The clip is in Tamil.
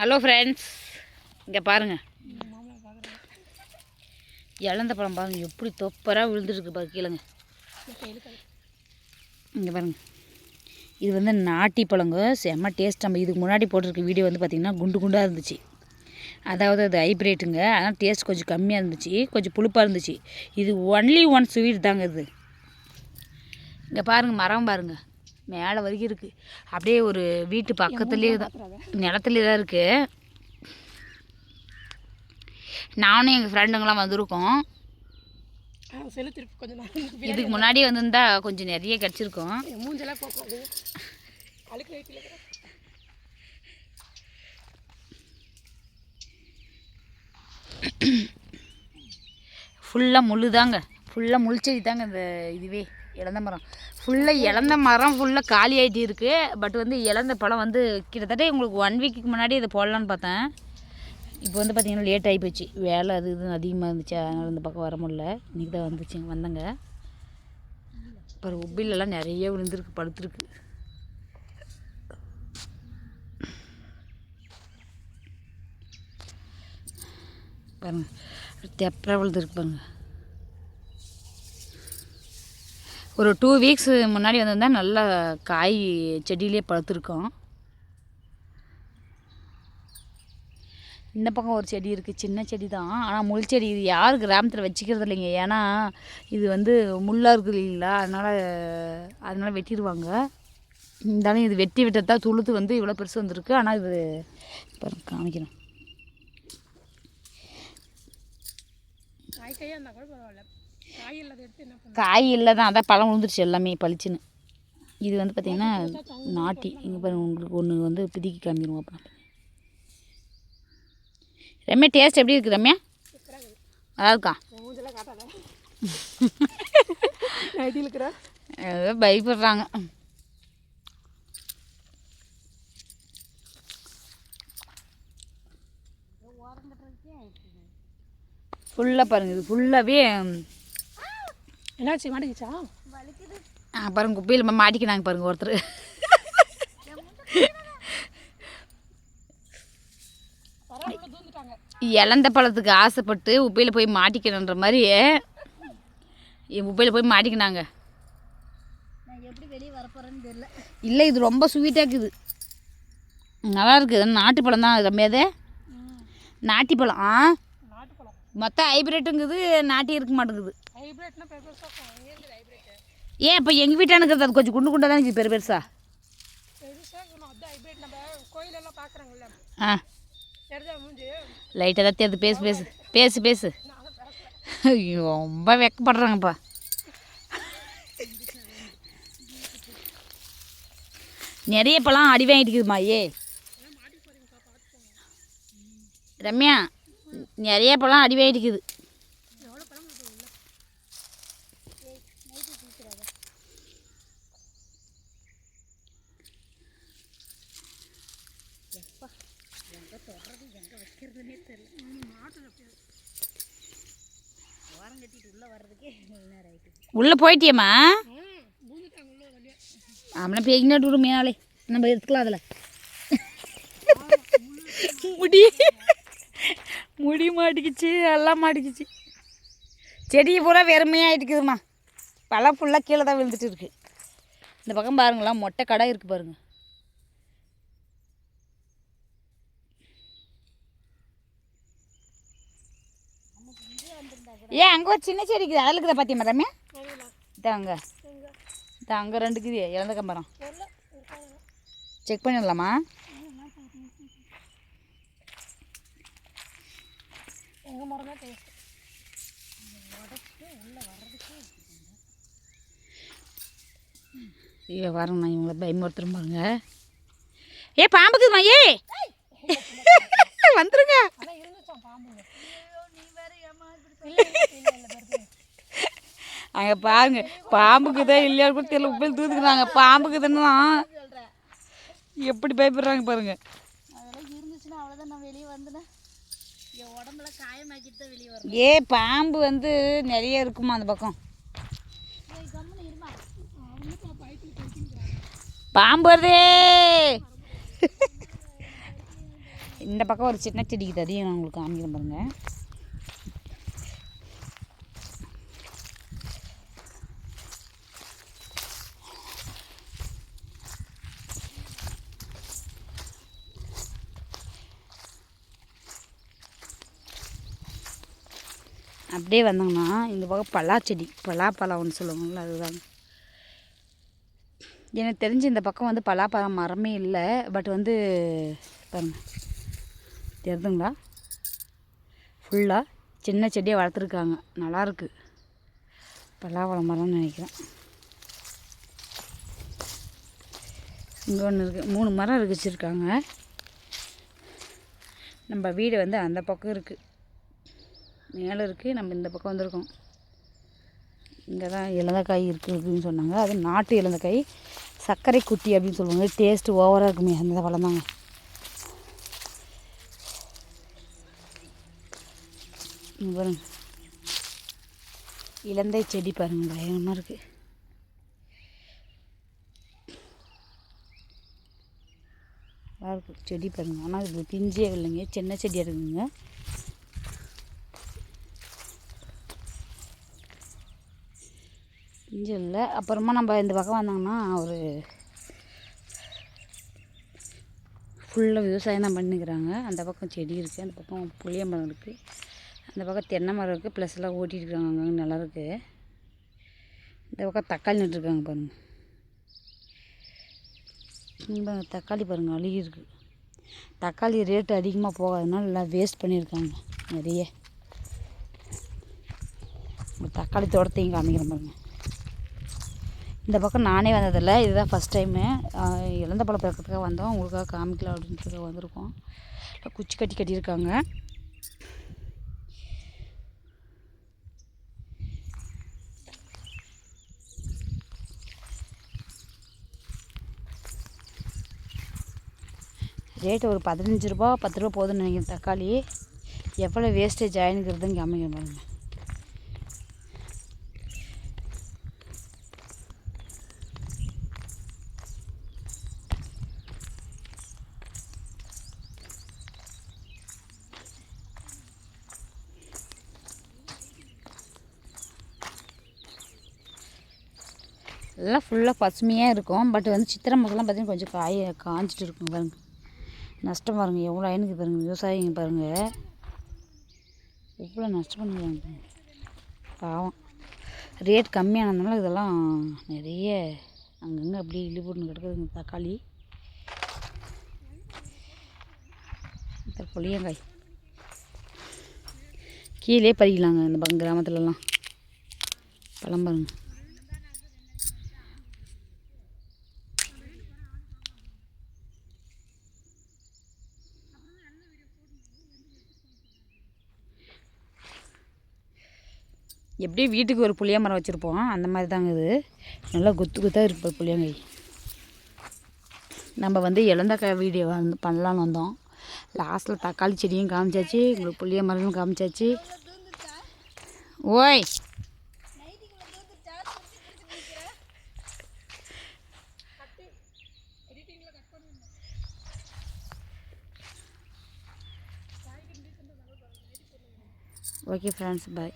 ஹலோ ஃப்ரெண்ட்ஸ் இங்கே பாருங்கள் இழந்த பழம் பாருங்கள் எப்படி தொப்பராக விழுந்துருக்கு பாரு கீழங்க. இங்கே பாருங்க. இது வந்து நாட்டி பழங்க செம்ம டேஸ்ட் நம்ம இதுக்கு முன்னாடி போட்டிருக்க வீடியோ வந்து பார்த்திங்கன்னா குண்டு குண்டாக இருந்துச்சு. அதாவது அது ஹைப்ரேட்டுங்க ஆனால் டேஸ்ட் கொஞ்சம் கம்மியாக இருந்துச்சு கொஞ்சம் புளிப்பாக இருந்துச்சு. இது ஒன்லி ஒன் ஸ்வீட் தாங்க இது. இங்கே பாருங்கள் மரம் பாருங்கள் மேலே வரைக்கும் இருக்குது அப்படியே ஒரு வீட்டு பக்கத்துலேயே தான். நிலத்துலேயே தான் இருக்குது நானும் எங்கள் ஃப்ரெண்டுங்களாம் வந்திருக்கோம். இதுக்கு முன்னாடி வந்திருந்தா கொஞ்சம் நிறைய கிடச்சிருக்கோம். ஃபுல்லாக முள்ளு தாங்க ஃபுல்லாக முள்செடி தாங்க இந்த இதுவே. இழந்த மரம். ஃபுல்லாக இழந்த மரம் ஃபுல்லாக காலி ஆகிட்டு இருக்குது பட் வந்து இழந்த பழம் வந்து கிட்டத்தட்ட உங்களுக்கு ஒன் வீக்குக்கு முன்னாடி இதை போடலான்னு பார்த்தேன். இப்போ வந்து பார்த்திங்கன்னா லேட் ஆகி போச்சு. வேலை அது இது அதிகமாக இருந்துச்சு. அதனால் இந்த பக்கம் வர முடியல. இன்றைக்கி தான் வந்துச்சு. வந்தங்க. அப்புறம் உப்பிலெல்லாம் நிறைய விழுந்திருக்கு படுத்துருக்கு. பாருங்க. தெப்பரா விழுந்துருக்கு பாருங்கள் ஒரு டூ வீக்ஸ் முன்னாடி வந்திருந்தால் நல்லா காய் செடியிலே பழுத்துருக்கோம். இந்த பக்கம் ஒரு செடி இருக்குது சின்ன செடி தான் ஆனால் முள் செடி இது யார் கிராமத்தில் வச்சுக்கிறது இல்லைங்க. ஏன்னா இது வந்து முள்ளாக இருக்குது இல்லைங்களா அதனால் அதனால் வெட்டிடுவாங்க இருந்தாலும் இது வெட்டி விட்டதா துளுத்து வந்து இவ்வளோ பெருசு வந்திருக்கு. ஆனால் இது பாருங்க காமிக்கிறேன். காய் கையாக இருந்தால் கூட பரவாயில்ல. காய் இல்லை தான் அதான் பழம் விழுந்துருச்சு எல்லாமே பளிச்சுன்னு. இது வந்து பார்த்திங்கன்னா நாட்டி. இங்கே பாருங்க உங்களுக்கு ஒன்று வந்து பிதிக்கி காமிடுவோம் அப்புறம் ரம்யா டேஸ்ட் எப்படி இருக்குது ரம்யா? நல்லா இருக்கா? ஏதோ பயப்படுறாங்க. ஃபுல்லாக பாருங்கள் இது ஃபுல்லாகவே என்னாச்சு மாட்டிக்கிச்சா? பாருங்க குப்பையில் மாட்டிக்கினாங்க பாருங்க ஒருத்தர். இழந்த பழத்துக்கு ஆசைப்பட்டு உப்பையில் போய் மாட்டிக்கணுன்ற மாதிரி என் உப்பையில் போய் மாட்டிக்கினாங்க. எப்படி வெளியே வரப்போகிறேன்னு தெரியல இல்லை இது ரொம்ப ஸ்வீட்டாக இருக்குது. நல்லா இருக்குது நாட்டு பழம் தான் ரம்யாதே நாட்டி பழம் ஆ? மொத்தம் ஹைப்ரேட்டுங்குது நாட்டி இருக்க மாட்டேங்குது. ஏன் இப்போ எங்கள் வீட்டானுக்கு அது கொஞ்சம் குண்டு குண்டாக தான் பெரு பெருசா? ஆ. லைட்டாக தான் தெரியுது பேசு பேசு. பேசு பேசு. ரொம்ப வெக்கப்படுறாங்கப்பா. நிறைய பழம் அடி வாங்கிட்டுக்குதுமா ஏ ரம்யா நிறைய பழம் அடி வாங்கிட்டுக்குது உள்ளே போயிட்டியம்மா? ஆமனா பேக்கினாட்டு விடும் மேனாலே நம்ம எடுத்துக்கலாம் அதில்? முடி. முடி மாட்டிக்கிச்சு எல்லாம் மாட்டிக்கிச்சு. செடி பூரா வெறுமையாகிட்டுக்குதுமா பழம் ஃபுல்லாக கீழே தான் விழுந்துட்டு இருக்கு இந்த பக்கம் பாருங்களா மொட்டை கடை இருக்குது பாருங்க. ஏன் அங்கே ஒரு சின்ன செடி இருக்குது. அதில் இருக்குதா ரம்யா சரிங்களா இதாங்க இது அங்கே ரெண்டு இருக்குது. இழந்த கம்பரம். செக் பண்ணிடலாமா? ஐயோ நான் இவங்களை பயமுறுத்துறேன் பாருங்க. ஏ பாம்புக்குதுமா ஏ! வந்துருங்க. அங்கே பாருங்க பாம்புக்குதா இல்லையா கூட தெரியல. உப்பையில் தூத்துக்குறாங்க. பாம்புக்குதுன்னா எப்படி பயப்படுறாங்க பாருங்க. தான் ஏ பாம்பு வந்து நிறைய இருக்குமா அந்த பக்கம்? பாம்பு வருதே. இந்த பக்கம் ஒரு சின்ன செடிக்கு தரையும் நான் உங்களுக்கு காமிக்கிறேன் பாருங்கள் அப்படியே வந்தாங்கன்னா இந்த பக்கம் பலா செடி பலாப்பழம் ஒன்று சொல்லுவாங்கள்ல அதுதான். எனக்கு தெரிஞ்சு இந்த பக்கம் வந்து பலாப்பழம் மரமே இல்லை பட் வந்து பாருங்க. தெரியுதுங்களா ஃபுல்லாக சின்ன செடியை வளர்த்துருக்காங்க. நல்லாயிருக்கு பலாப்பழம் மரம்னு நினைக்கிறேன். இங்கே ஒன்று இருக்குது மூணு மரம் இருக்கு வச்சுருக்காங்க நம்ம வீடு வந்து அந்த பக்கம் இருக்குது மேலே இருக்குது நம்ம இந்த பக்கம் வந்திருக்கோம். இங்கே தான் இலந்தக்காய் இருக்குது அப்படின்னு சொன்னாங்க. அது நாட்டு இலந்தக்காய் சர்க்கரை குட்டி அப்படின்னு சொல்லுவாங்க. டேஸ்ட்டு ஓவராக இருக்குமே அந்த பழம் தாங்க பாருங்க. இலந்தை செடி பாருங்க பயங்கரமாக இருக்குது நல்லா இருக்கும் செடி பாருங்க. ஆனால் இது பிஞ்சே இல்லைங்க. சின்ன செடியாக இருக்குதுங்க இஞ்சி இல்லை அப்புறமா நம்ம இந்த பக்கம் வந்தாங்கன்னா ஒரு ஃபுல்லாக விவசாயம் தான் பண்ணிக்கிறாங்க. அந்த பக்கம் செடி இருக்குது அந்த பக்கம் புளிய மரம் இருக்குது அந்த பக்கம் தென்னை மரம் இருக்குது ப்ளஸ் எல்லாம் ஓட்டிட்டு இருக்காங்க அங்கே நல்லா இருக்குது இந்த பக்கம் தக்காளி நட்டுருக்காங்க பாருங்கள் இந்த தக்காளி பாருங்கள் அழுகி இருக்குது தக்காளி ரேட்டு அதிகமாக போகாதனால நல்லா வேஸ்ட் பண்ணியிருக்காங்க நிறைய. தக்காளி தோட்டத்தையும் காமிக்கிறேன் பாருங்கள் இந்த பக்கம் நானே வந்ததில்லை. இதுதான் ஃபஸ்ட் டைமு இழந்த பழம் பிறக்கிறதுக்காக வந்தோம். உங்களுக்காக காமிக்கலாம் அப்படின்றதுக்காக வந்திருக்கோம். குச்சி கட்டி கட்டியிருக்காங்க. ரேட்டு ஒரு பதினஞ்சு ரூபா பத்து ரூபா போகுதுன்னு நினைக்கிறேன் தக்காளி. எவ்வளோ வேஸ்டேஜ் ஆயினுங்கிறதுங்க அமைக்க பாருங்கள் எல்லாம் ஃபுல்லாக பசுமையாக இருக்கும். பட் வந்து சித்திரை மாதம்லாம் பார்த்தீங்கன்னா கொஞ்சம் காய காஞ்சிட்டு இருக்கும் பாருங்க. நஷ்டம் பாருங்கள் எவ்வளோ ஆயினுக்கு பாருங்கள் விவசாயிங்க பாருங்கள் எவ்வளோ நஷ்டம் பண்ணுறாங்க பாவம். ரேட் கம்மியானதுனால இதெல்லாம் நிறைய அங்கங்கே அப்படியே இழு போட்டுன்னு கிடக்குதுங்க தக்காளி. புளியங்காய். கீழே பறிக்கலாங்க இந்த கிராமத்துலலாம். பழம் பாருங்கள் எப்படியும் வீட்டுக்கு ஒரு புளிய மரம் வச்சுருப்போம். அந்த மாதிரி தாங்க இது. நல்லா குத்து குத்தாக இருப்போம் புளியங்காய் நம்ம வந்து இழந்தக்காய் வீடியோ வந்து பண்ணலான்னு வந்தோம். லாஸ்ட்டில் தக்காளி செடியும் காமிச்சாச்சு உங்களுக்கு புளிய மரமும் காமிச்சாச்சு. ஓய்! Okay friends bye